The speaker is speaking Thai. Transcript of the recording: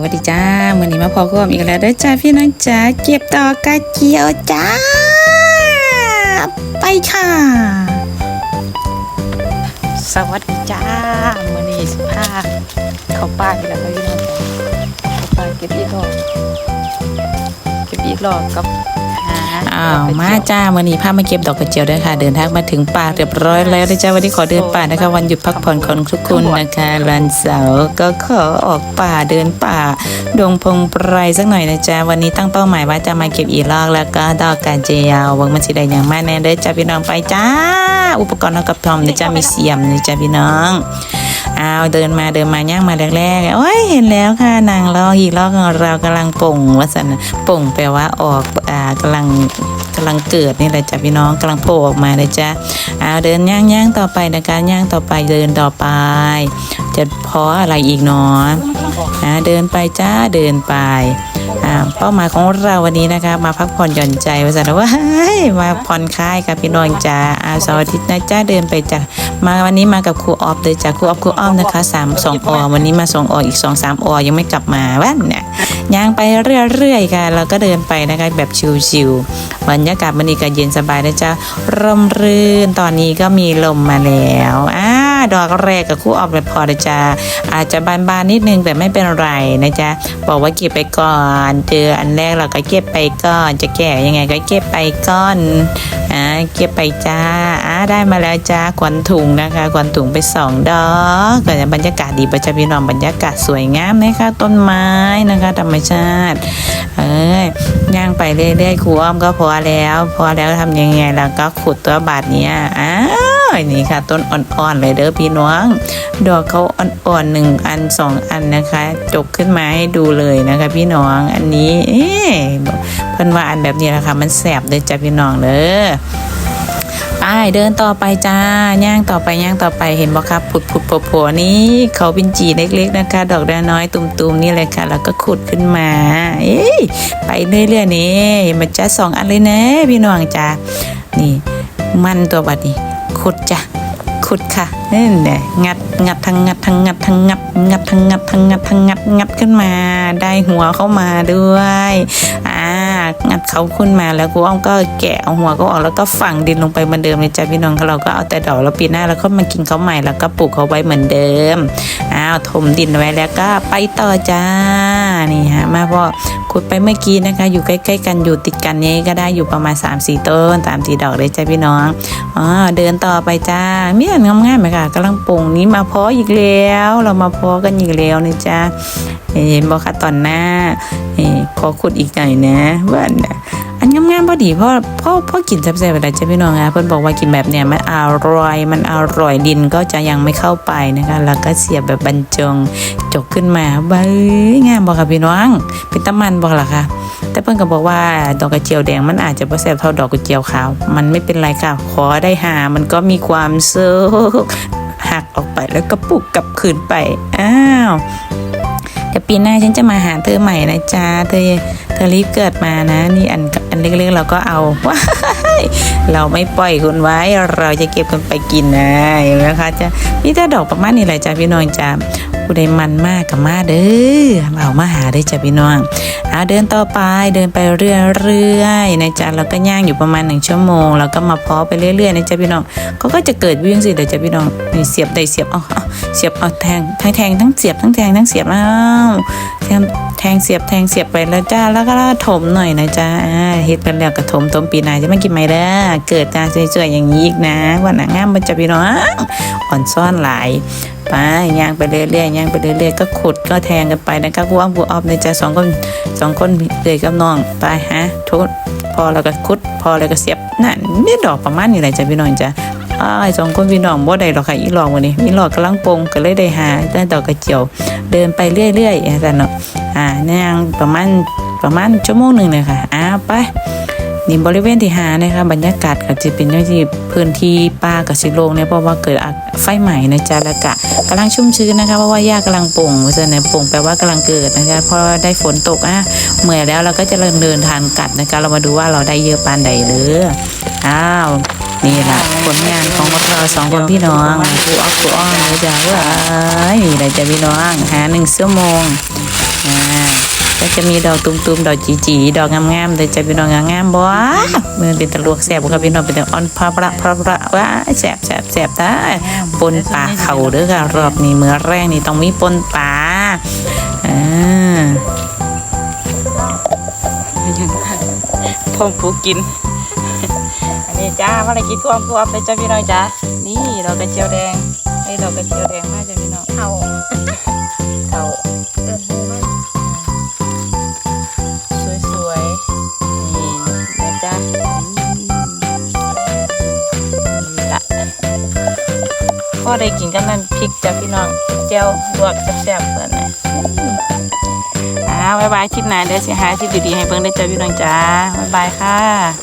วัสดีจ้ามื่อนี้มาพอกับอีกแล้วด้อจ้าพี่น้องจ้าเก็บดอกระเจียวจ้า ไปค่ะ สวัสดีจ้ามื่อนี้สิพาเข้าป้าอีกแล้วพี่น้องเขาป้าเก็บอีหลอก ก็บอีหลอกกับหาอ้าวมาจ้ามื่อนี้พามาเก็บดอกกระเจียวด้วยค่ะ เดินทางมาถึงป่าเรียบร้อยแล้วนะจ้าวันนี้ขอเดินป่านะคะ วันหยุดพักผ่อนของทุกคนนะคะวันเสาร์ก็ขอออกป่าเดินป่า ดงพงไพรสักหน่อยนะจ๊ะวันนี้ตั้งเป้าหมายว่าจะมาเก็บอีลอกแล้วก็ดอกกาเจียวหวังมันสิได้อย่างมากแน่เด้อจ้าพี่น้องไปจ้า อุปกรณ์เอากับพร้อมนะจ๊ะมีเสียมนะจ๊ะพี่น้อง อ้าวเดินมาเดินมาย่างมาแรกๆโอ้ยเห็นแล้วค่ะนางลอกอีลอกเรากำลังป่งว่าสันป่งแปลว่าออกอ่ากำลังกำลังเกิดนี่แหละจ้ะพี่น้องกำลังโผล่ออกมาเลยจ้ะอ้าวเดินย่างย่างต่อไปนะคะย่างต่อไปเดินต่อไป จะเพาะอะไรอีกเนาะอ่าเดินไปจ้าเดินไป เป้าหมายของเราวันนี้นะคะ มาพักผ่อนหย่อนใจว่าสันว่ามาผ่อนคลายกับพี่น้องจ้าอาสาร์อาทิตย์นะจ้าเดินไปจ้ามาวันนี้มากับครูออฟเลยจ้าครูออฟครูอ้อมนะคะสามสองอวันนี้มาสองออีกสองสามอยังไม่กลับมาวันเนี่ยย่างไปเรื่อยๆค่ะเราก็เดินไปนะคะแบบชิวๆบรรยากาศมันนี้ก็เย็นสบายนะจ๊ะร่มรื่นตอนนี้ก็มีลมมาแล้วอ่า ดอกแรกกับครูออฟเลยพอจ้าอาจจะบานๆนิดนึงแต่ไม่เป็นไรนะจ๊ะบอกว่าเก็บไปก่อนเจออันแรกเราก็เก็บไปก่อน จะแก่ยังไงก็เก็บไปก่อนอ่าเก็บไปจ้าอ่าได้มาแล้วจ้าขวัญถุงนะคะขวัญถุงไปสองดอกก็จะบรรยากาศดีประจัพี่น้องบรรยากาศสวยงามนะคะต้นไม้นะคะ ธรรมชาติเอ้ยย่างไปเรื่อยๆครูอ้อมก็พอแล้ว พอแล้วทำยังไงแล้วก็ขุดตัวบาทเนี้ยอ้า วนี่ค่ะ ต้นอ่อนๆเลยเด้อพี่น้อง ดอกเขาอ่อนๆหนึ่งอันสองอันนะคะจกขึ้นมาให้ดูเลยนะคะ พี่น้องอันนี้เพิ่นว่าอันแบบนี้แหละค่ะมันแสบเลยจ้ะพี่น้องเด้อไปเดินต่อไปจ้าย่างต่อไปย่างต่อไปเห็นบ่ครับผุดผุดโผล่โผล่นี่เขาเป็นจีเล็กๆนะคะ ดอกน้อยตุ่มๆนี่เลยค่ะ แล้วก็ขุดขึ้นมา เอ้ยไปเรื่อยๆนี่มันจะสองอันเลยนะพี่น้องจ้านี่มันตัวบัดนี้ ขุดจ้ะขุดค่ะนี่แหละงัดงัดทั้งงัดทั้งงัดทั้งงัดงัดทั้งงัดทั้งงัดทั้งงัดงัดขึ้นมา ได้หัวเข้ามาด้วยอ่า งัดเขาขึ้นมาแล้วกูอ้อมก็แกะเอาหัวก็ออกแล้วก็ฝังดินลงไปเหมือนเดิมเลยจ้ะพี่น้องเราก็เอาแต่ดอกแล้วปีหน้าเราก็มากินเขาใหม่แล้วก็ปลูกเขาไว้เหมือนเดิมอ้าวถมดินไว้แล้วก็ไปต่อจ้านี่ฮะมาพ่อขุดไปเมื่อกี้นะคะ อยู่ใกล้ๆกันอยู่ติดกันนี้ก็ได้อยู่ประมาณ3-4ต้น3-4ดอกเลยจ้ะพี่น้องอ๋อเดินต่อไปจ้ามีอันงามๆไหมคะกำลังปลูกนี้มาเพาะอีกแล้ว เรามาเพาะกันอีกแล้วนะจ้า เห็นบอกค่ะตอนหน้าเอ้ขอขุดอีกหน่อยนะว่านะอันงามๆพอดีพราะเพราะเพราะกินแซ่บๆไปแล้วจ้ะพี่น้องคะเพื่อนบอกว่ากินแบบเนี้ยมันอร่อยมันอร่อยดินก็จะยังไม่เข้าไปนะคะแล้วก็เสียบแบบบรรจงจกขึ้นมาเบ้ยงามบอกค่ะพี่น้อง เป็นตะมันบอกล่ะค่ะแต่เพื่อนก็บอกว่าดอกกระเจียวแดงมันอาจจะไม่แซ่บเท่าดอกกระเจียวขาว มันไม่เป็นไรค่ะขอได้หา มันก็มีความสุขหักออกไปแล้วก็ปลูกกลับคืนไปอ้าว เดี๋ยวปีหน้าฉันจะมาหาเธอใหม่นะจ๊ะเธอเธอรีบเกิดมานะ นี่อันอันเล็กๆเราก็เอาว้าเราไม่ปล่อยคุณไว้ เราจะเก็บกันไปกินนะเห็นไหมคะจะนี่ถ้าดอกประมาณนี้แหละจ้ะพี่น้องจ้ะ ผู้ใดมันมากกับมาเด้อเอามาหาได้จ้ะพี่น้องเอาเดินต่อไปเดินไปเรื่อยๆนะจ๊ะเราก็ย่างอยู่ประมาณหนึ่งชั่วโมงแล้วก็มาเพาะไปเรื่อยๆนะจ๊ะพี่น้องเขาก็จะเกิดวิ่งสิเดี๋ยวจ้ะพี่น้องนี่เสียบได้เสียบเอาเสียบเอาแทงทั้งแทงทั้งเสียบทั้งแทงทั้งเสียบอ้าวแทงแทงเสียบแทงเสียบไปแล้วจ้าแล้วก็ถมหน่อยนะจ๊ะอ่าเฮ็ดกันแล้วก็ถมถมปีนาจะไม่กินไม่ได้อเกิดการสวยๆอย่างนี้อีกนะวันหนังงามมันจะพี่น้องอ่อนซ่อนหลาย ไปย่างไปเรื่อยๆย่างไปเรื่อยๆก็ขุดก็แทงกันไปนะคะกูอ้อมกูออฟในใจสองคนสองคนเลยกับน้องไปฮะทุกพอแล้วก็ขุด พอแล้วก็เสียบนั่นนี่ดอกประมาณนี้แหละจ้ะพี่น้องจ้ะอ้ายสองคนพี่น้องบ่ได้หรอกค่ะอีหลอกวันนี้มีหลอกกำลังปงก็เลยได้หาได้ดอกกระเจียวเดินไปเรื่อยๆอาจารย์เนาะอ่าย่างประมาณประมาณชั่วโมงหนึ่งเลยค่ะอ้าวไป นี่บริเวณที่หานะคะบรรยากาศก็จะเป็นย่างที่พื้นที่ป่ากับสิโลงเนี่ยเพราะว่าเกิดไฟใหม่นะจ๊ะแล้วก็กำลังชุ่มชื้นนะคะเพราะว่าหญ้ากำลังป่งเพราะฉะนั้นป่งแปลว่ากำลังเกิดนะคะเพราะว่าได้ฝนตกอะเมื่อแล้วเราก็จะเริ่มเดินทางกลับนะคะเรามาดูว่าเราได้เยอะปานใดหรืออ้าวนี่แหละผลงานของเราสองคนพี่น้องครูออฟครูอ้อมนะจ๊ะว้ยนี่แหละจ้ะพี่น้องหาหนึ่งชั่วโมงอ่า ก็จะมีดอกตุ้มๆ ดอกจีๆดอกงามๆเลยจะเป็นดอกงามๆบ่มือเป็นตะลวกแสบบ่ครับพี่น้องเป็นตะอ่อนพระประพระประว้าแสบแสบแสบได้ปนปลาเข่าเด้อค่ะรอบนี้เมื้อแรกนี่ต้องมีปนปลาอ่ายังพร้อมปูกิน อันนี้จ้าภารกิจความกลัวไปจ้าพี่น้องจ้านี่ดอกกระเจียวแดงไอ้ดอกกระเจียวแดงมากจ้า พ่อได้กินกับนั่นพริกจ้าพี่น้องเจียวลวกแซ่บๆเพื่อนนะอ่าบ๊ายบายคลิปหน้าเดี๋ยวสิหาคลิปดีๆให้เบิ่งได้เจ้าพี่น้องจ้าบ๊ายบายค่ะ